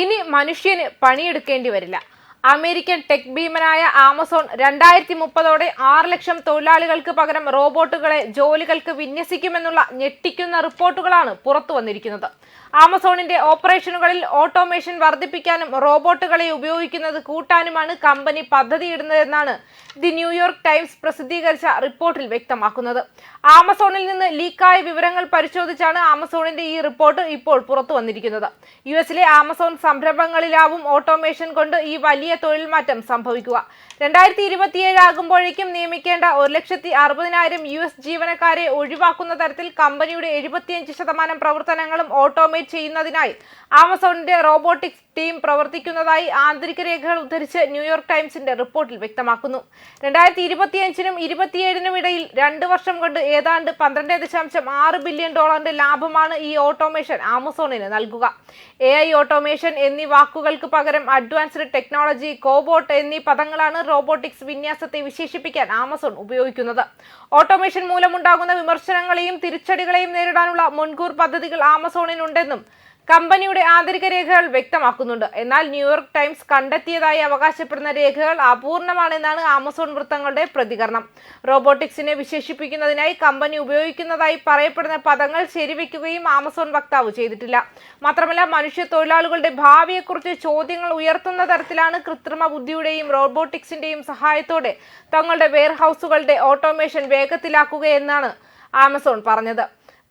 ഇനി മനുഷ്യന് പണിയെടുക്കേണ്ടി വരില്ല. അമേരിക്കൻ ടെക് ഭീമനായ ആമസോൺ രണ്ടായിരത്തി മുപ്പതോടെ ആറ് ലക്ഷം തൊഴിലാളികൾക്ക് പകരം റോബോട്ടുകളെ ജോലികൾക്ക് വിന്യസിക്കുമെന്നുള്ള ഞെട്ടിക്കുന്ന റിപ്പോർട്ടുകളാണ് പുറത്തു വന്നിരിക്കുന്നത്. ആമസോണിന്റെ ഓപ്പറേഷനുകളിൽ ഓട്ടോമേഷൻ വർദ്ധിപ്പിക്കാനും റോബോട്ടുകളെ ഉപയോഗിക്കുന്നത് കൂട്ടാനുമാണ് കമ്പനി പദ്ധതിയിടുന്നതെന്നാണ് ദി ന്യൂയോർക്ക് ടൈംസ് പ്രസിദ്ധീകരിച്ച റിപ്പോർട്ടിൽ വ്യക്തമാക്കുന്നത്. ആമസോണിൽ നിന്ന് ലീക്കായ വിവരങ്ങൾ പരിശോധിച്ചാണ് ആമസോണിന്റെ ഈ റിപ്പോർട്ട് ഇപ്പോൾ പുറത്തു വന്നിരിക്കുന്നത്. യു എസിലെ ആമസോൺ സംരംഭങ്ങളിലാവും ഓട്ടോമേഷൻ കൊണ്ട് ഈ വലിയ തൊഴിൽ മാറ്റം സംഭവിക്കുക. രണ്ടായിരത്തി ഇരുപത്തിയേഴ് ആകുമ്പോഴേക്കും നിയമിക്കേണ്ട ഒരു ലക്ഷത്തി അറുപതിനായിരം യു എസ് ജീവനക്കാരെ ഒഴിവാക്കുന്ന തരത്തിൽ കമ്പനിയുടെ എഴുപത്തിയഞ്ച് ശതമാനം പ്രവർത്തനങ്ങളും ഓട്ടോമേറ്റ് ചെയ്യുന്നതിനായി ആമസോണിന്റെ റോബോട്ടിക്സ് ടീം പ്രവർത്തിക്കുന്നതായി ആന്തരിക രേഖകൾ ഉദ്ധരിച്ച് ന്യൂയോർക്ക് ടൈംസിന്റെ റിപ്പോർട്ടിൽ വ്യക്തമാക്കുന്നു. രണ്ടായിരത്തി ഇരുപത്തിയഞ്ചിനും ഇരുപത്തിയേഴിനും ഇടയിൽ രണ്ട് വർഷം കൊണ്ട് ഏതാണ്ട് പന്ത്രണ്ട് ദശാംശം ആറ് ബില്യൺ ഡോളറിന്റെ ലാഭമാണ് ഈ ഓട്ടോമേഷൻ ആമസോണിന് നൽകുക. എ ഐ ഓട്ടോമേഷൻ എന്നീ വാക്കുകൾക്ക് പകരം അഡ്വാൻസ്ഡ് ടെക്നോളജി കോബോട്ട് എന്നീ പദങ്ങളാണ് റോബോട്ടിക്സ് വിന്യാസത്തെ വിശേഷിപ്പിക്കാൻ ആമസോൺ ഉപയോഗിക്കുന്നത്. ഓട്ടോമേഷൻ മൂലമുണ്ടാകുന്ന വിമർശനങ്ങളെയും തിരിച്ചടികളെയും നേരിടാനുള്ള മുൻകൂർ പദ്ധതികൾ ആമസോണിനുണ്ടെന്നും കമ്പനിയുടെ ആന്തരിക രേഖകൾ വ്യക്തമാക്കുന്നുണ്ട്. എന്നാൽ ന്യൂയോർക്ക് ടൈംസ് കണ്ടെത്തിയതായി അവകാശപ്പെടുന്ന രേഖകൾ അപൂർണമാണെന്നാണ് ആമസോൺ വൃത്തങ്ങളുടെ പ്രതികരണം. റോബോട്ടിക്സിനെ വിശേഷിപ്പിക്കുന്നതിനായി കമ്പനി ഉപയോഗിക്കുന്നതായി പറയപ്പെടുന്ന പദങ്ങൾ ശരിവെക്കുകയും ആമസോൺ വക്താവ് ചെയ്തിട്ടില്ല. മാത്രമല്ല മനുഷ്യ തൊഴിലാളികളുടെ ഭാവിയെക്കുറിച്ച് ചോദ്യങ്ങൾ ഉയർത്തുന്ന തരത്തിലാണ് കൃത്രിമ ബുദ്ധിയുടെയും റോബോട്ടിക്സിന്റെയും സഹായത്തോടെ തങ്ങളുടെ വെയർഹൌസുകളുടെ ഓട്ടോമേഷൻ വേഗത്തിലാക്കുകയെന്നാണ് ആമസോൺ പറഞ്ഞത്.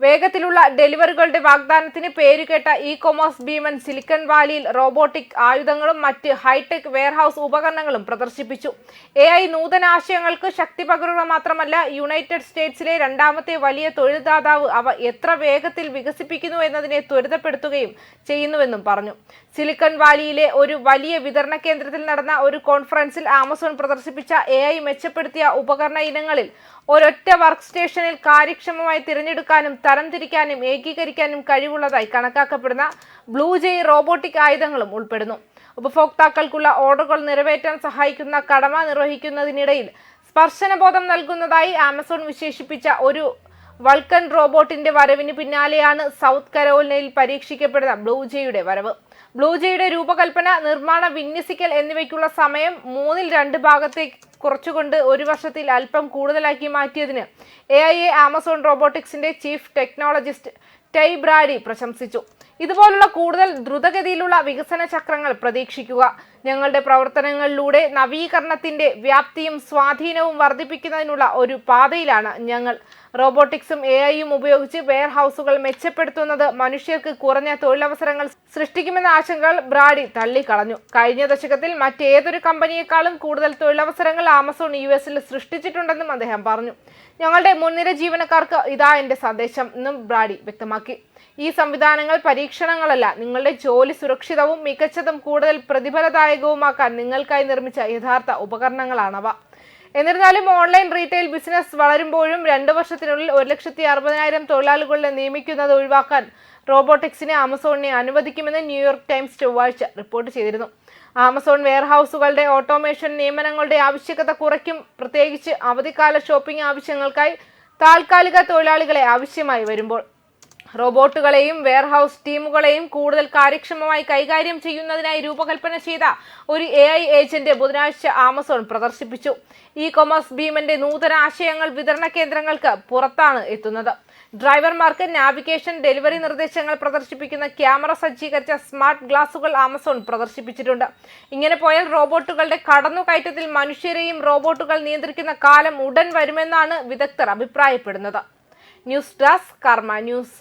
വേഗത്തിലുള്ള ഡെലിവറികളുടെ വാഗ്ദാനത്തിന് പേരുകേട്ട ഇ കൊമേഴ്സ് ഭീമൻ സിലിക്കൺ വാലിയിൽ റോബോട്ടിക് ആയുധങ്ങളും മറ്റ് ഹൈടെക് വെയർഹൌസ് ഉപകരണങ്ങളും പ്രദർശിപ്പിച്ചു. എ ഐ നൂതനാശയങ്ങൾക്ക് ശക്തി പകരുക മാത്രമല്ല യുണൈറ്റഡ് സ്റ്റേറ്റ്സിലെ രണ്ടാമത്തെ വലിയ തൊഴിൽദാതാവ് അവ എത്ര വേഗത്തിൽ വികസിപ്പിക്കുന്നു എന്നതിനെ ത്വരിതപ്പെടുത്തുകയും ചെയ്യുന്നുവെന്നും പറഞ്ഞു. സിലിക്കൺ വാലിയിലെ ഒരു വലിയ വിതരണ കേന്ദ്രത്തിൽ നടന്ന ഒരു കോൺഫറൻസിൽ ആമസോൺ പ്രദർശിപ്പിച്ച എ ഐ മെച്ചപ്പെടുത്തിയ ഉപകരണ ഇനങ്ങളിൽ ഒരൊറ്റ വർക്ക് സ്റ്റേഷനിൽ കാര്യക്ഷമമായി തിരഞ്ഞെടുക്കാനും തരംതിരിക്കാനും ഏകീകരിക്കാനും കഴിവുള്ളതായി കണക്കാക്കപ്പെടുന്ന ബ്ലൂ ജെയ് റോബോട്ടിക് ആയുധങ്ങളും ഉൾപ്പെടുന്നു. ഉപഭോക്താക്കൾക്കുള്ള ഓർഡറുകൾ നിറവേറ്റാൻ സഹായിക്കുന്ന കടമ നിർവഹിക്കുന്നതിനിടയിൽ സ്പർശനബോധം നൽകുന്നതായി ആമസോൺ വിശേഷിപ്പിച്ച ഒരു വൾക്കൻ റോബോട്ടിന്റെ വരവിന് പിന്നാലെയാണ് സൗത്ത് കരോലിനയിൽ പരീക്ഷിക്കപ്പെടുന്ന ബ്ലൂജയുടെ വരവ്. ബ്ലൂജയുടെ രൂപകൽപ്പന നിർമ്മാണ വിന്യസിക്കൽ എന്നിവയ്ക്കുള്ള സമയം മൂന്നിൽ രണ്ട് ഭാഗത്തേക്ക് കുറച്ചുകൊണ്ട് ഒരു വർഷത്തിൽ അല്പം കൂടുതലാക്കി മാറ്റിയതിന് എ ഐ എ ആമസോൺ റോബോട്ടിക്സിന്റെ ചീഫ് ടെക്നോളജിസ്റ്റ് ടൈ ബ്രാഡി പ്രശംസിച്ചു. ഇതുപോലുള്ള കൂടുതൽ ദ്രുതഗതിയിലുള്ള വികസന ചക്രങ്ങൾ പ്രതീക്ഷിക്കുക. ഞങ്ങളുടെ പ്രവർത്തനങ്ങളിലൂടെ നവീകരണത്തിന്റെ വ്യാപ്തിയും സ്വാധീനവും വർദ്ധിപ്പിക്കുന്നതിനുള്ള ഒരു പാതയിലാണ് ഞങ്ങൾ. റോബോട്ടിക്സും എ ഐയും ഉപയോഗിച്ച് വെയർ ഹൗസുകൾ മെച്ചപ്പെടുത്തുന്നത് മനുഷ്യർക്ക് കുറഞ്ഞ തൊഴിലവസരങ്ങൾ സൃഷ്ടിക്കുമെന്ന ആശങ്കകൾ ബ്രാഡി തള്ളിക്കളഞ്ഞു. കഴിഞ്ഞ ദശകത്തിൽ മറ്റേതൊരു കമ്പനിയെക്കാളും കൂടുതൽ തൊഴിലവസരങ്ങൾ ആമസോൺ യു എസിൽ സൃഷ്ടിച്ചിട്ടുണ്ടെന്നും അദ്ദേഹം പറഞ്ഞു. ഞങ്ങളുടെ മുൻനിര ജീവനക്കാർക്ക് ഇതാ എന്റെ സന്ദേശം എന്നും ബ്രാഡി വ്യക്തമാക്കി. ഈ സംവിധാനങ്ങൾ പരീക്ഷണങ്ങളല്ല നിങ്ങളുടെ ജോലി സുരക്ഷിതവും മികച്ചതും കൂടുതൽ പ്രതിഫലദായകവുമാക്കാൻ നിങ്ങൾക്കായി നിർമ്മിച്ച യഥാർത്ഥ ഉപകരണങ്ങളാണവ. എന്നിരുന്നാലും ഓൺലൈൻ റീറ്റെയിൽ ബിസിനസ് വളരുമ്പോഴും രണ്ട് വർഷത്തിനുള്ളിൽ ഒരു ലക്ഷത്തി അറുപതിനായിരം തൊഴിലാളികളെ നിയമിക്കുന്നത് ഒഴിവാക്കാൻ റോബോട്ടിക്സിനെ ആമസോണിനെ അനുവദിക്കുമെന്ന് ന്യൂയോർക്ക് ടൈംസ് ചൊവ്വാഴ്ച റിപ്പോർട്ട് ചെയ്തിരുന്നു. ആമസോൺ വെയർഹൌസുകളുടെ ഓട്ടോമേഷൻ നിയമനങ്ങളുടെ ആവശ്യകത കുറയ്ക്കും പ്രത്യേകിച്ച് അവധിക്കാല ഷോപ്പിംഗ് ആവശ്യങ്ങൾക്കായി താൽക്കാലിക തൊഴിലാളികളെ ആവശ്യമായി വരുമ്പോൾ. റോബോട്ടുകളെയും വെയർഹൌസ് ടീമുകളെയും കൂടുതൽ കാര്യക്ഷമമായി കൈകാര്യം ചെയ്യുന്നതിനായി രൂപകൽപ്പന ചെയ്ത ഒരു എ ഐ ഏജന്റ് ബുധനാഴ്ച ആമസോൺ പ്രദർശിപ്പിച്ചു. ഇ കൊമേഴ്സ് ഭീമന്റെ നൂതന ആശയങ്ങൾ വിതരണ കേന്ദ്രങ്ങൾക്ക് പുറത്താണ് എത്തുന്നത്. ഡ്രൈവർമാർക്ക് നാവിഗേഷൻ ഡെലിവറി നിർദ്ദേശങ്ങൾ പ്രദർശിപ്പിക്കുന്ന ക്യാമറ സജ്ജീകരിച്ച സ്മാർട്ട് ഗ്ലാസുകൾ ആമസോൺ പ്രദർശിപ്പിച്ചിട്ടുണ്ട്. ഇങ്ങനെ പോയാൽ റോബോട്ടുകളുടെ കടന്നുകയറ്റത്തിൽ മനുഷ്യരെയും റോബോട്ടുകൾ നിയന്ത്രിക്കുന്ന കാലം ഉടൻ വരുമെന്നാണ് വിദഗ്ധർ അഭിപ്രായപ്പെടുന്നത്. News desk Karma news.